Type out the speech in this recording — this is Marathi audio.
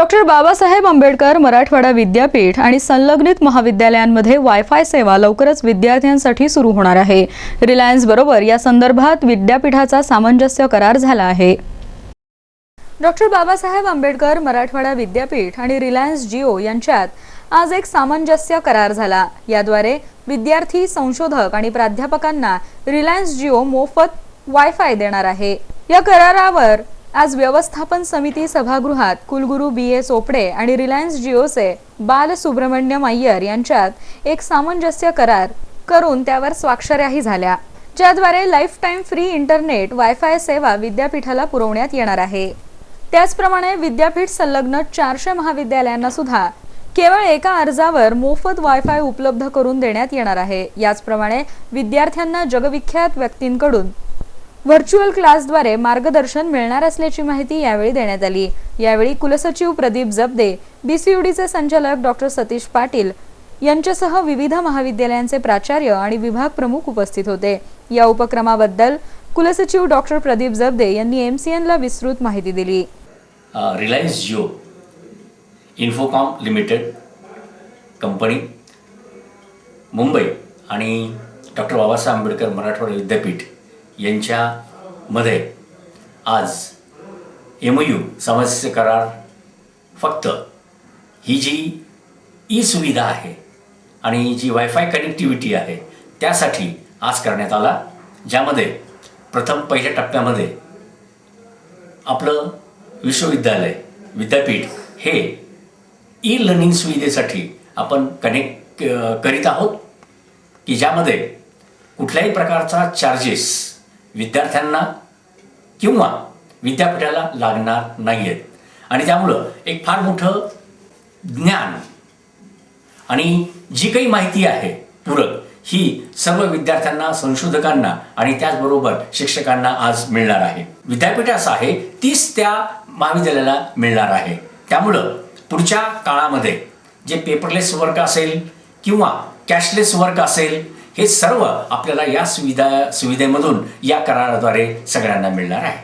डॉक्टर बाबासाहेब आंबेडकर मराठवाडा विद्यापीठ आणि संलग्नित महाविद्यालयांमध्ये वायफाय सेवा लवकरच विद्यार्थ्यांसाठी सुरू होणार आहे. रिलायन्स बरोबर या संदर्भात विद्यापीठाचा सामंजस्य करार झाला आहे. डॉक्टर बाबासाहेब आंबेडकर मराठवाडा विद्यापीठ आणि रिलायन्स जिओ यांच्यात आज एक सामंजस्य करार झाला. याद्वारे विद्यार्थी संशोधक आणि प्राध्यापकांना रिलायन्स जिओ मोफत वायफाय देणार आहे. या करारावर आज व्यवस्थापन समिती सभागृहात कुलगुरू बी ए चोपडे आणि रिलायन्स जिओचे बाल सुब्रमण्यम अय्यर यांच्यात एक सामंजस्य करार करून त्यावर स्वाक्षऱ्याही झाल्या ज्याद्वारे life time free internet wifi सेवा विद्यापीठाला पुरवण्यात येणार आहे. त्याचप्रमाणे विद्यापीठ संलग्न चारशे महाविद्यालयांना सुद्धा केवळ एका अर्जावर मोफत वायफाय उपलब्ध करून देण्यात येणार आहे. याचप्रमाणे विद्यार्थ्यांना जगविख्यात व्यक्तींकडून व्हर्च्युअल क्लासद्वारे मार्गदर्शन मिळणार असल्याची माहिती यावेळी देण्यात आली. यावेळी कुलसचिव प्रदीप जबदे बीसीयूडीचे संचालक डॉक्टर सतीश पाटील यांच्यासह विविध महाविद्यालयांचे प्राचार्य आणि विभाग प्रमुख उपस्थित होते. या उपक्रमाबद्दल कुलसचिव डॉक्टर प्रदीप जबदे यांनी एम सी एनला विस्तृत माहिती दिली. Reliance Jio Infocomm limited company Mumbai आणि डॉक्टर बाबासाहेब आंबेडकर मराठवाडा विद्यापीठ यांच्यामध्ये आज एम यू सामंजस्य करार फक्त ही जी ई सुविधा आहे आणि जी वायफाय कनेक्टिव्हिटी आहे त्यासाठी आज करण्यात आला ज्यामध्ये प्रथम पहिल्या टप्प्यामध्ये आपलं विश्वविद्यालय विद्यापीठ हे ई लर्निंग सुविधेसाठी आपण कनेक्ट करीत आहोत की ज्यामध्ये कुठल्याही प्रकारचा चार्जेस विद्यार्थ्यांना किंवा विद्यापीठाला लागणार नाही आहेत आणि त्यामुळं एक फार मोठं ज्ञान आणि जी काही माहिती आहे पूरक ही सर्व विद्यार्थ्यांना संशोधकांना आणि त्याचबरोबर शिक्षकांना आज मिळणार आहे. विद्यापीठ असं आहे तीच त्या महाविद्यालयाला मिळणार आहे. त्यामुळं पुढच्या काळामध्ये जे पेपरलेस वर्क असेल किंवा कॅशलेस वर्क असेल हे सर्व आपल्याला या सुविधा सुविधेमधून या कराराद्वारे सगळ्यांना मिळणार आहे.